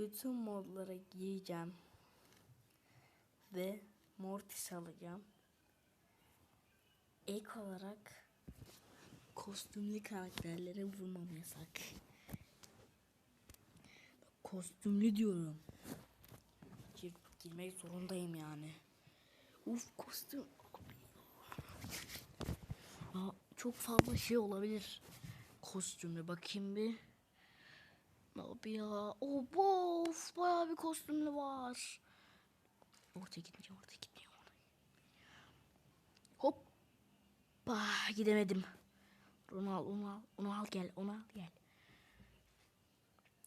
bütün modlara gireceğim. Ve Mortis alacağım. Ek olarak kostümlü karakterlere vurmam yasak. Kostümlü diyorum. Gir, girmek zorundayım yani. Uf kostüm. Ya, çok fazla şey olabilir. Kostümlü bakayım bir. Abi ya. Oh, of bayağı bir kostümlü var. Gitmeyeceğim ortaya gitmeyeceğim. Ortaya. Hoppa gidemedim. Onu al onu al onu al gel onu al gel.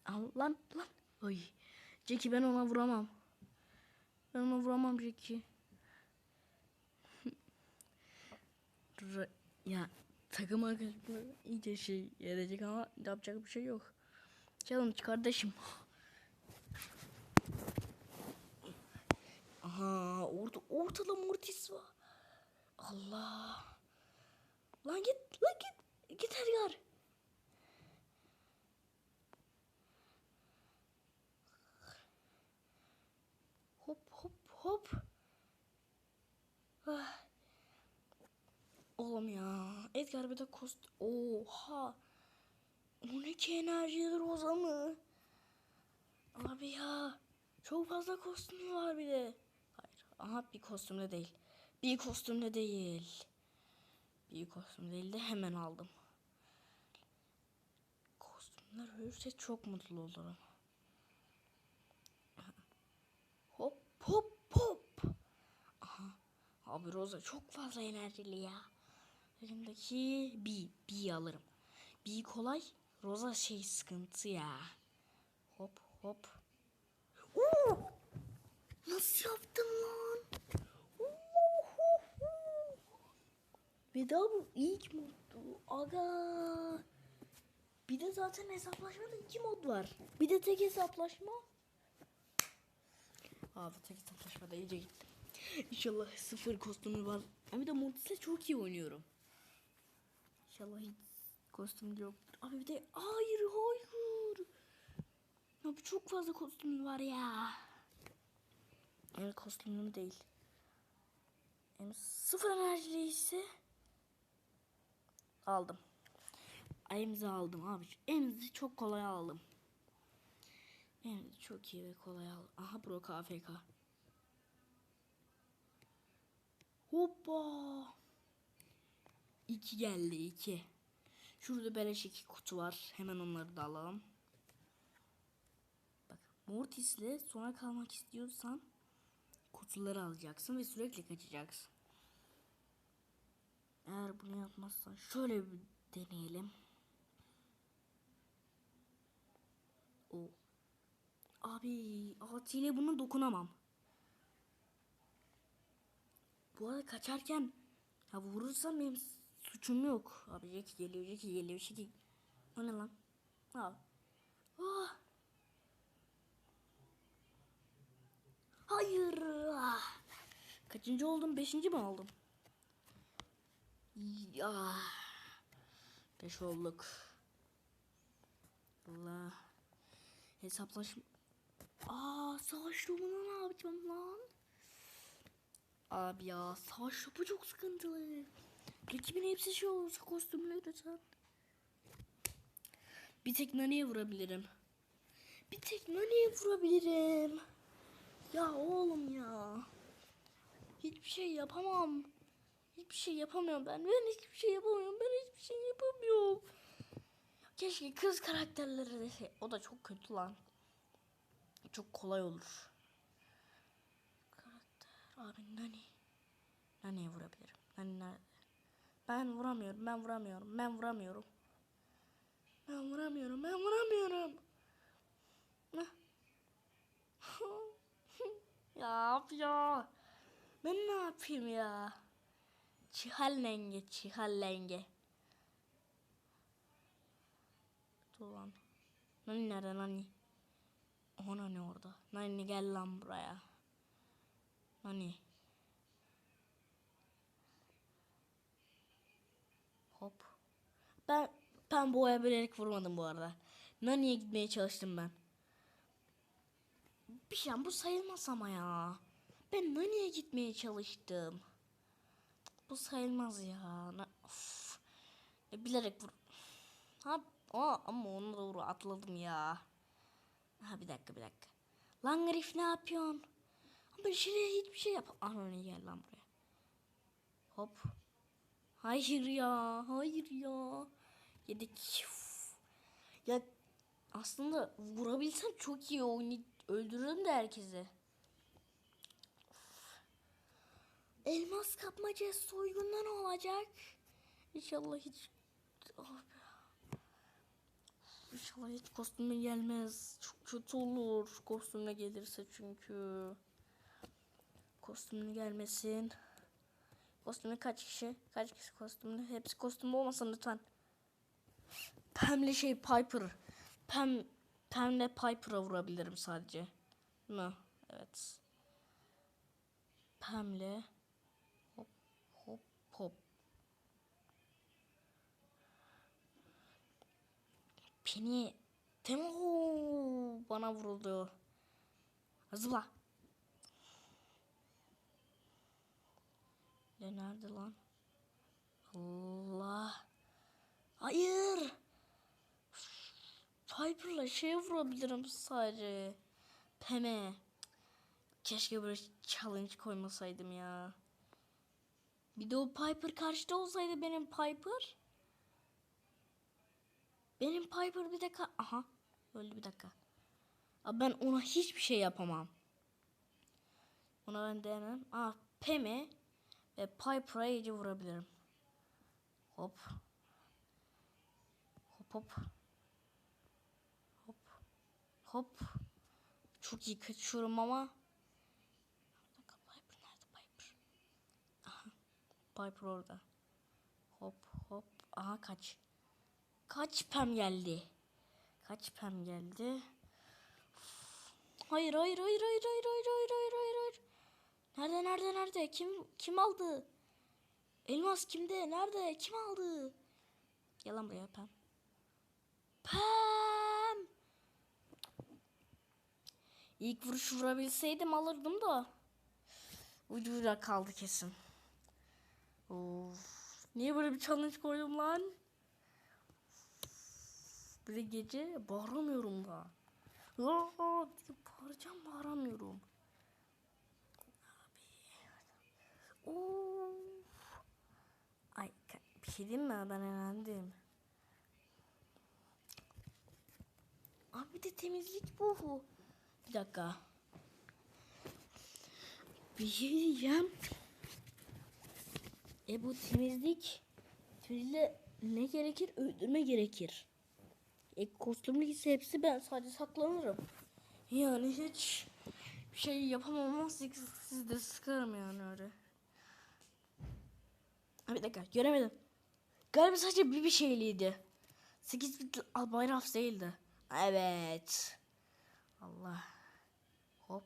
Al lan lan. Ay. Jackie ben ona vuramam. Ben ona vuramam Jackie. Ya takım arkadaşımı iyice şey edecek ama yapacak bir şey yok. Challenge kardeşim. Aha orada ortada Mortis var. Allah. Lan git lan git. Git yer. Hop hop hop. Ah. Oğlum ya. Edgar bir de kost... Oha. 12 enerji roza mı? Abi ya. Çok fazla kostümü var bir de. Hayır. Aha bir kostümde değil. Bir kostümde değil. Bir kostüm değil de hemen aldım. Kostümler ölürse çok mutlu olurum. Hop hop hop. Aha. Abi Rosa çok fazla enerjili ya. Elimdeki bir, bir alırım. Bir kolay. Rosa şey sıkıntı ya. Hop hop. Oo! Nasıl yaptım lan? Bir daha bu ilk moddu. Aga. Bir de zaten hesaplaşmada iki mod var. Bir de tek hesaplaşma. Abi tek hesaplaşmada iyice gittim. İnşallah sıfır kostümü var. Abi bir de Mortis'le çok iyi oynuyorum. İnşallah hiç kostüm yok. Abi bir de hayır hayır. Abi çok fazla kostüm var ya. Yani kostümüm değil. Yani sıfır enerjili aldım. Emzi aldım abi. Emzi çok kolay aldım. Emzi çok iyi ve kolay aldım. Aha Brock AFK. Hoppa. İki geldi iki. Şurada beleş iki kutu var. Hemen onları da alalım. Bak Mortis'le sona kalmak istiyorsan kutuları alacaksın ve sürekli kaçacaksın. Eğer bunu yapmazsan şöyle bir deneyelim. O. Abi altıyla buna dokunamam. Bu arada kaçarken ya vurursam benim suçum yok. Abi Jackie geliyor, Jackie geliyor, Jackie. O ne lan? Al. Ah. Hayır. Ah. Kaçıncı oldum? Beşinci mi oldum? Ya. Beş olduk. Allah. Hesaplaşma. Aa savaş topunu ne yapacağım lan? Abi ya savaş topu çok sıkıntılı. Rakibin hepsi şey olursa kostümleri sen. Bir tek Nani'ye vurabilirim. Bir tek Nani'ye vurabilirim. Ya oğlum ya. Hiçbir şey yapamam. Hiçbir şey yapamıyorum ben. Ben hiçbir şey yapamıyorum. Ben hiçbir şey yapamıyorum. Keşke kız karakterleri de şey. O da çok kötü lan. Çok kolay olur. Karakter. Abi Nani. Nani'ye vurabilirim. Nani nerede? Ben vuramıyorum. Ben vuramıyorum. Ben vuramıyorum. Ben vuramıyorum. Ben vuramıyorum. ya ya. Ben ne yapayım ya? Çihallenge, çihallenge. Dur lan. Nani nerede Nani? Aha Nani orada. Nani gel lan buraya. Nani. Hop. Ben ben boya bilerek vurmadım bu arada. Nani'ye gitmeye çalıştım ben. Bir şey bu sayılmaz ama ya. Ben Nani'ye gitmeye çalıştım. Bu sayılmaz ya. Of. E, bilerek vur. Ha, aa, ama onu doğru atladım ya. Ha bir dakika bir dakika. Lan Grif ne yapıyorsun? Ama şuraya hiçbir şey yap. Nani gel lan buraya. Hop. Hayır ya. Hayır ya. Yedik. Ya aslında vurabilsem çok iyi oyunu öldürürüm de herkesi. Elmas kapmaca soygunda ne olacak? İnşallah hiç be. İnşallah hiç kostüme gelmez. Çok kötü olur kostümle gelirse çünkü. Kostümlü gelmesin. Kostümlü kaç kişi? Kaç kişi kostümlü? Hepsi kostümlü olmasın lütfen. Pam'le şey Piper. Pam Pam'le Piper'a vurabilirim sadece. Mı? Evet. Pam'le hop hop hop. Penny Temo bana vuruldu. Zıpla. Ne nerede lan? Allah. Hayır. Piper'la şey vurabilirim sadece. Peme. Keşke böyle challenge koymasaydım ya. Bir de o Piper karşıda olsaydı benim Piper. Benim Piper bir dakika. Aha. Öldü bir dakika. Abi ben ona hiçbir şey yapamam. Ona ben diyemem. Aa Peme Piper'a iyice vurabilirim. Hop. Hop hop. Hop. Hop. Çok iyi kaçıyorum ama. Piper nerede Piper? Aha. Piper orada. Hop hop. Aha kaç. Kaç pem geldi. Kaç pem geldi. Hayır hayır hayır hayır hayır hayır hayır hayır hayır. Nerede nerede nerede? Kim kim aldı? Elmas kimde? Nerede? Kim aldı? Gel lan buraya Pam. Pam. İlk vuruş vurabilseydim alırdım da. Ucuyla kaldı kesin. Of. Niye böyle bir challenge koydum lan? Bir de gece bağıramıyorum da. Aa, bağıracağım bağıramıyorum. Abi. Of. Ay bir şey diyeyim mi? Ben eğlendim. Abi de temizlik bu. Bir dakika. Bir şey diyeceğim. E bu temizlik temizlikle ne gerekir? Öldürme gerekir. E kostümlü ise hepsi ben sadece saklanırım. Yani hiç bir şey yapamam ama siz, siz de sıkarım yani öyle. Bir dakika göremedim. Galiba sadece bir bir şeyliydi. 8 bit Albayraf değildi. Evet. Allah. Hop.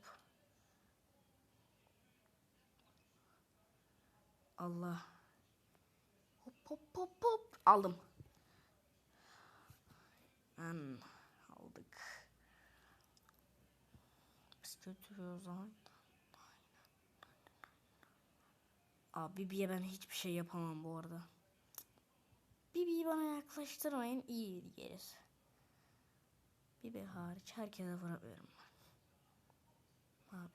Allah. Hop hop hop hop. Aldım. Hmm, aldık. Biz götürüyoruz zaman. Abi Bibi'ye ben hiçbir şey yapamam bu arada. Bibi'yi bana yaklaştırmayın iyi gelir. Bibi hariç herkese vurabilirim ben. Abi.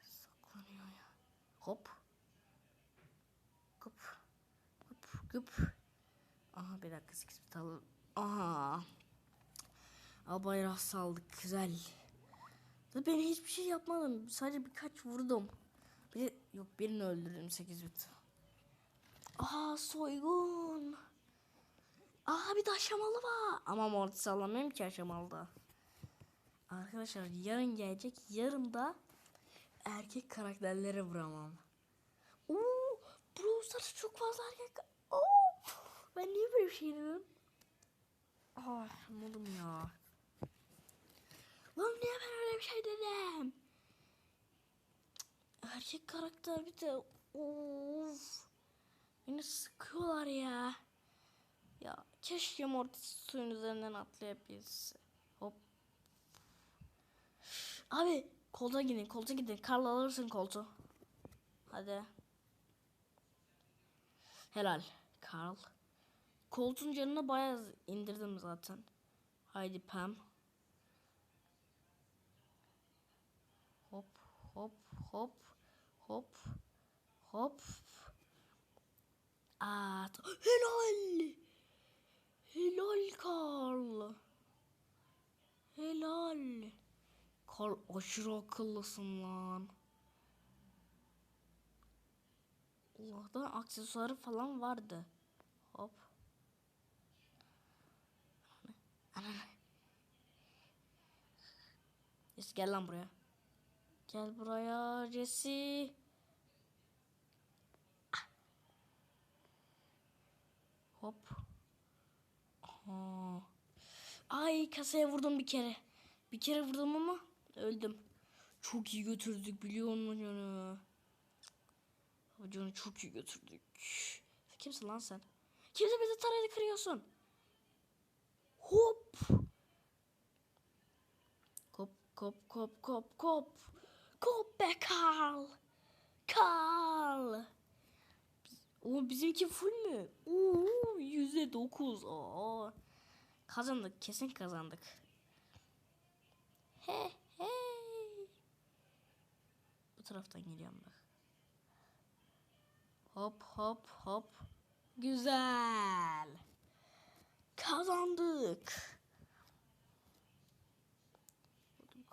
Saklanıyor ya. Hop. Hop. Hop. Hop. Aha bir dakika 8 bit alalım. Aha. Al bayrak saldık güzel. Ben hiçbir şey yapmadım. Sadece birkaç vurdum. Bir yok birini öldürdüm 8 bit. Aa soygun. Aa bir de aşamalı var. Ama mortis alamıyorum ki aşamalıda. Arkadaşlar yarın gelecek. Yarın da erkek karakterlere vuramam. Oo, Brawl Stars'ta çok fazla erkek. Oo, ben niye böyle bir şey dedim? Ah anladım ya. Lan niye ben öyle bir şey dedim? Erkek karakter bir de of. Beni sıkıyorlar ya. Ya keşke Mortis suyun üzerinden atlayabilse. Hop. Abi koltuğa gidin koltuğa gidin. Karl alırsın koltuğu. Hadi. Helal. Karl. Koltuğun canını bayağı indirdim zaten. Haydi Pam. Hop hop hop hop hop. Aa, t- helal. Helal Karl. Helal. Karl aşırı akıllısın lan. Allah'tan aksesuarı falan vardı. Hop. Ananı. Jesse gel lan buraya. Gel buraya Jesse. Hop. Aha. Ay kasaya vurdum bir kere. Bir kere vurdum ama öldüm. Çok iyi götürdük biliyor musun canı? Canı çok iyi götürdük. Kimsin lan sen? Kimse bizi tarayla kırıyorsun? Hop. Kop kop kop kop kop. Kop be Karl. Karl. O bizimki full mü? Oo, yüzde dokuz. Aa. Kazandık kesin kazandık. He he. Bu taraftan geliyorum bak. Hop hop hop. Güzel. Kazandık.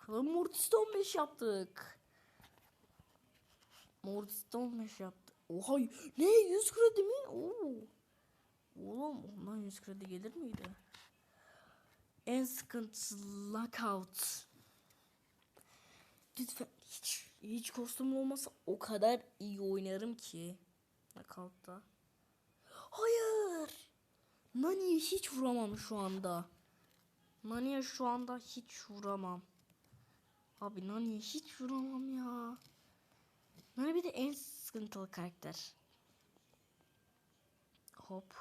Mortis'te 15 yaptık. Mortis'te 15 yaptık. Oha ne 100 kredi mi? Oo. Oğlum ondan 100 kredi gelir miydi? En sıkıntısı lockout. Lütfen hiç, hiç kostüm olmasa o kadar iyi oynarım ki. Knockout'ta. Hayır. Nani'ye hiç vuramam şu anda. Nani'ye şu anda hiç vuramam. Abi Nani'ye hiç vuramam ya. Nani bir de en sıkıntılı karakter. Hop.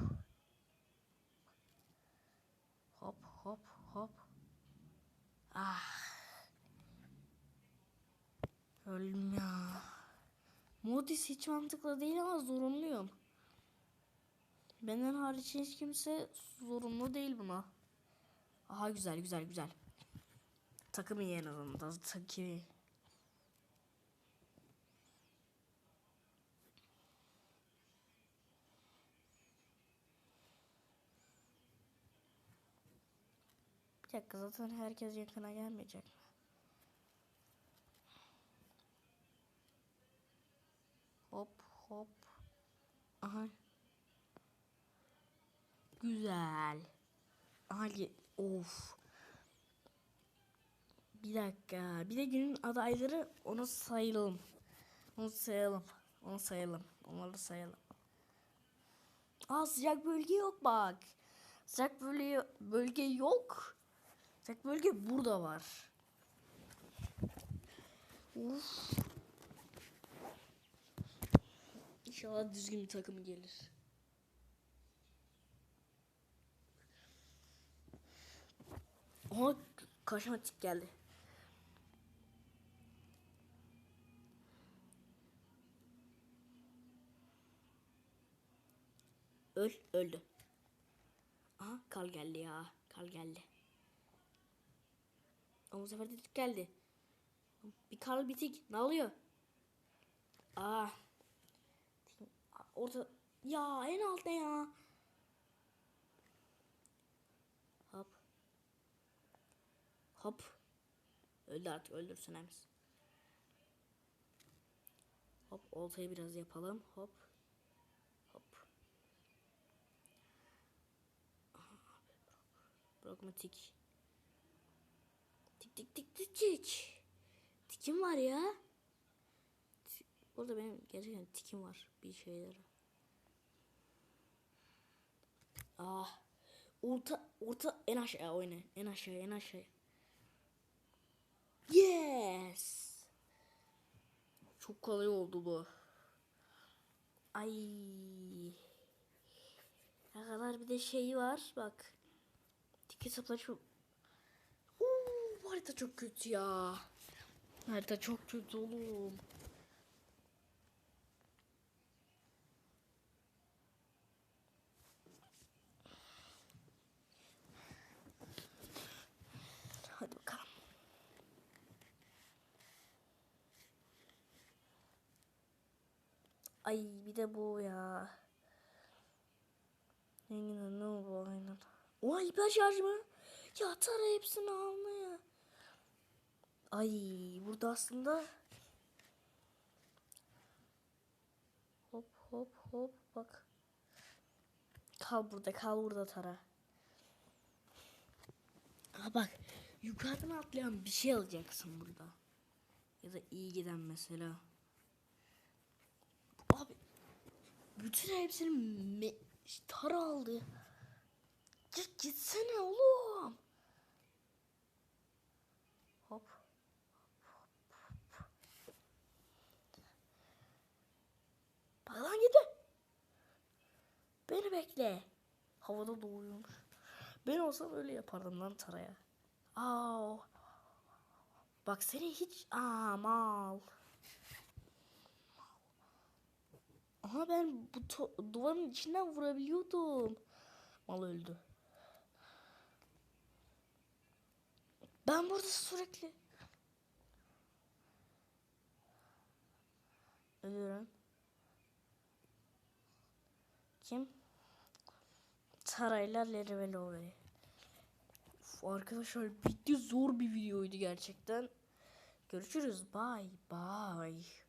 Hop hop hop. Ah. Öldüm ya. Modis hiç mantıklı değil ama zorunluyum. Benden hariç hiç kimse zorunlu değil buna. Aha güzel güzel güzel. Takım iyi en azından. Takım iyi. Bir dakika zaten herkes yakına gelmeyecek mi? Hop hop. Aha. Güzel. Aha of. Bir dakika. Bir de günün adayları onu sayalım. Onu sayalım. Onu sayalım. Onları sayalım. Aa sıcak bölge yok bak. Sıcak bölge, bölge yok. Sıcak bölge burada var. Uf. İnşallah düzgün bir takım gelir. Aha kaşmatik geldi. Öl, öldü. Aha kal geldi ya. Kal geldi. Ama bu sefer de tik geldi. Bir kal bitik. Ne oluyor? Aa. Orta. Ya en altta ya. Hop. Hop. Öldü artık öldürsün Ems. Hop oltayı biraz yapalım. Hop. Hop. Bırakma tik tik tik tik. Tikim var ya. Burada benim gerçekten tikim var bir şeylere. Ah. Orta orta en aşağı oyna. En aşağı en aşağı. Yes. Çok kolay oldu bu. Ay. Ne kadar bir de şey var bak. Tiki sapla çok. Oo, harita çok kötü ya. Harita çok kötü oğlum. Hadi bakalım. Ay bir de bu ya. Aynen ne bu aynen. O hiper şarj mı? Ya tara hepsini almaya. Ay burada aslında hop hop hop bak. Kal burada kal burada tara. Ha bak yukarıdan atlayan bir şey alacaksın burada. Ya da iyi giden mesela. Abi bütün hepsini tara aldı. Git gitsene oğlum. Hop. Bak lan gidi. Beni bekle. Havada doğuyormuş. Ben olsam öyle yapardım lan taraya. Aa. Bak seni hiç aa mal. Aha ben bu duvarın içinden vurabiliyordum. Mal öldü. Ben burada sürekli ölüyorum. Kim? Tarayla Lervelovi. Arkadaşlar bitti zor bir videoydu gerçekten. Görüşürüz. Bye bye.